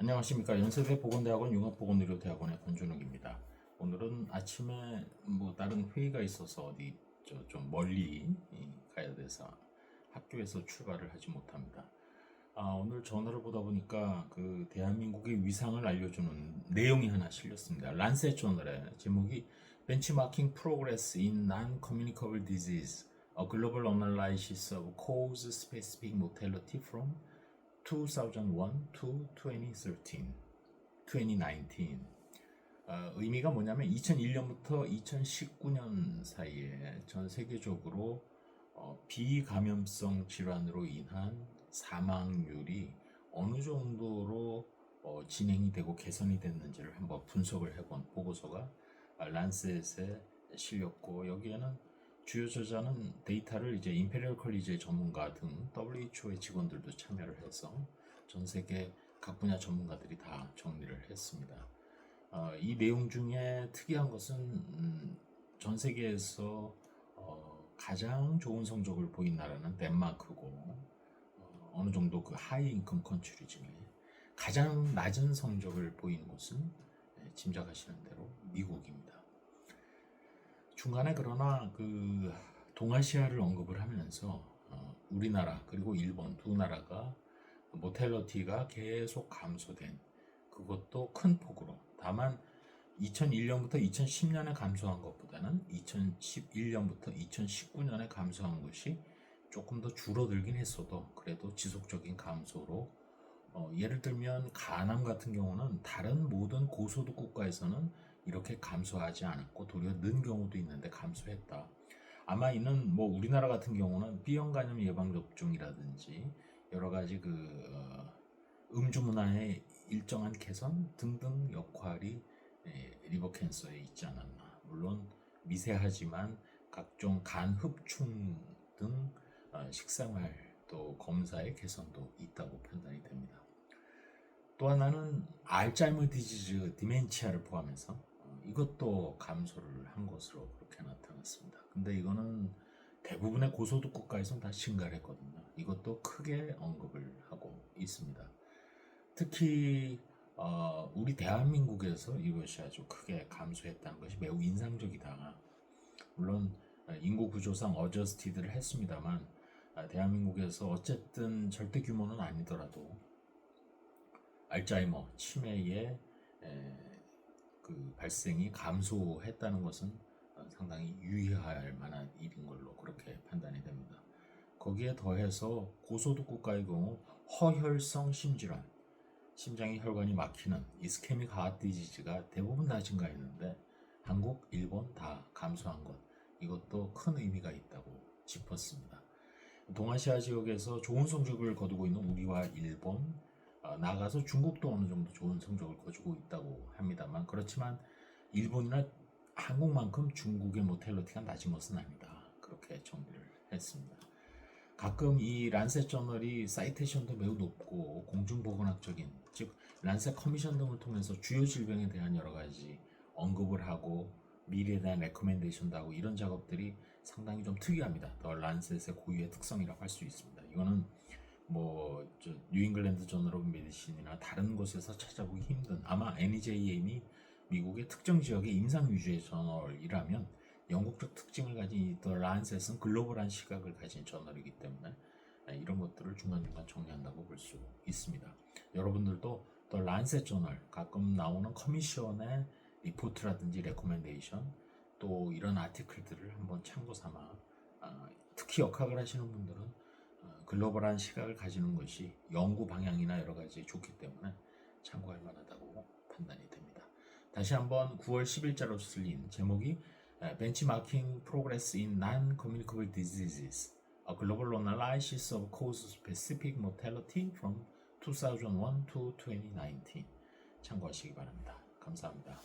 안녕하십니까 연세대 보건대학원 융합보건의료대학원의 권준욱입니다. 오늘은 아침에 뭐 다른 회의가 있어서 어디 저좀 멀리 가야 돼서 학교에서 출발을 하지 못합니다. 아, 오늘 전화를 보다 보니까 그 대한민국의 위상을 알려주는 내용이 하나 실렸습니다. 란셋 저널에 제목이 Benchmarking Progress in Non-Communicable Disease: A Global Analysis of Cause-Specific Mortality from 2001 to 2013, 2019. 어, 의미가 뭐냐면 2001년부터 2019년 사이에 전 세계적으로 어, 비감염성 질환으로 인한 사망률이 어느 정도로 어, 진행이 되고 개선이 됐는지를 한번 분석을 해본 보고서가 아, 란셋에 실렸고 여기에는 주요 저자는 데이터를 이제 임페리얼 컬리지의 전문가 등 WHO의 직원들도 참여를 해서 전 세계 각 분야 전문가들이 다 정리를 했습니다. 어, 이 내용 중에 특이한 것은 음, 전 세계에서 어, 가장 좋은 성적을 보인 나라는 덴마크고 어, 어느 정도 그 하이 인컴 컨트리 중에 가장 낮은 성적을 보인 곳은 예, 짐작하시는 대로 미국입니다. 중간에 그러나 그 동아시아를 언급을 하면서 어, 우리나라 그리고 일본 두 나라가 모텔러티가 계속 감소된 그것도 큰 폭으로. 다만 2001년부터 2010년에 감소한 것보다는 2011년부터 2019년에 감소한 것이 조금 더 줄어들긴 했어도 그래도 지속적인 감소로 어, 예를 들면 가남 같은 경우는 다른 모든 고소득 국가에서는 이렇게 감소하지 않았고 도리어 는 경우도 있는데 감소했다. 아마 이는 뭐 우리나라 같은 경우는 B형 간염 예방 접종이라든지 여러 가지 그 어, 음주 문화의 일정한 개선 등등 역할이 예, 리버 캔서에 있지 않았나. 물론 미세하지만 각종 간 흡충 등 어, 식생활 또 검사의 개선도 있다고 판단이 됩니다. 또 하나는 알츠하이머 디지즈 디멘치아를 포함해서 어, 이것도 감소를 한 것으로 그렇게 나타났습니다. 근데 이거는 대부분의 고소득 국가에서는 다 증가했거든요. 이것도 크게 언급을 하고 있습니다. 특히 어, 우리 대한민국에서 이것이 아주 크게 감소했다는 것이 매우 인상적이다. 물론 인구 구조상 어저스티드를 했습니다만 아, 대한민국에서 어쨌든 절대 규모는 아니더라도 알츠하이머 치매의 에, 그 발생이 감소했다는 것은 어, 상당히 유의할 만한 일인 걸로 그렇게 판단이 됩니다. 거기에 더해서 고소득 국가의 경우 허혈성 심질환, 심장의 혈관이 막히는 이스케믹 하트 디지즈가 대부분 다 증가했는데 한국, 일본 다 감소한 것 이것도 큰 의미가 있다고 짚었습니다. 동아시아 지역에서 좋은 성적을 거두고 있는 우리와 일본, 어, 나가서 중국도 어느 정도 좋은 성적을 거두고 있다고 합니다만 그렇지만 일본이나 한국만큼 중국의 모텔러티가 낮은 것은 아니다. 그렇게 정리를 했습니다. 가끔 이 란셋 저널이 사이테이션도 매우 높고 공중보건학적인 즉 란셋 커미션 등을 통해서 주요 질병에 대한 여러 가지 언급을 하고 미래에 대한 레코멘데이션도 하고 이런 작업들이 상당히 좀 특이합니다. 더 란셋의 고유의 특성이라고 할 수 있습니다. 이거는 뭐 뉴잉글랜드 저널 오브 메디신이나 다른 곳에서 찾아보기 힘든 아마 NEJM이 미국의 특정 지역의 임상 위주의 저널이라면 영국적 특징을 가진 이더 란셋은 글로벌한 시각을 가진 저널이기 때문에 이런 것들을 중간중간 정리한다고 볼 수 있습니다. 여러분들도 더 란셋 저널 가끔 나오는 커미션의 리포트라든지 레코멘데이션 또 이런 아티클들을 한번 참고 삼아 아, 특히 역학을 하시는 분들은 어, 글로벌한 시각을 가지는 것이 연구 방향이나 여러 가지 좋기 때문에 참고할 만하다고 판단이 됩니다. 다시 한번 9월 10일자로 쓸린 제목이 Benchmarking Progress in Non-Communicable Diseases A Global Analysis of Cause-Specific Mortality from 2001 to 2019 참고하시기 바랍니다. 감사합니다.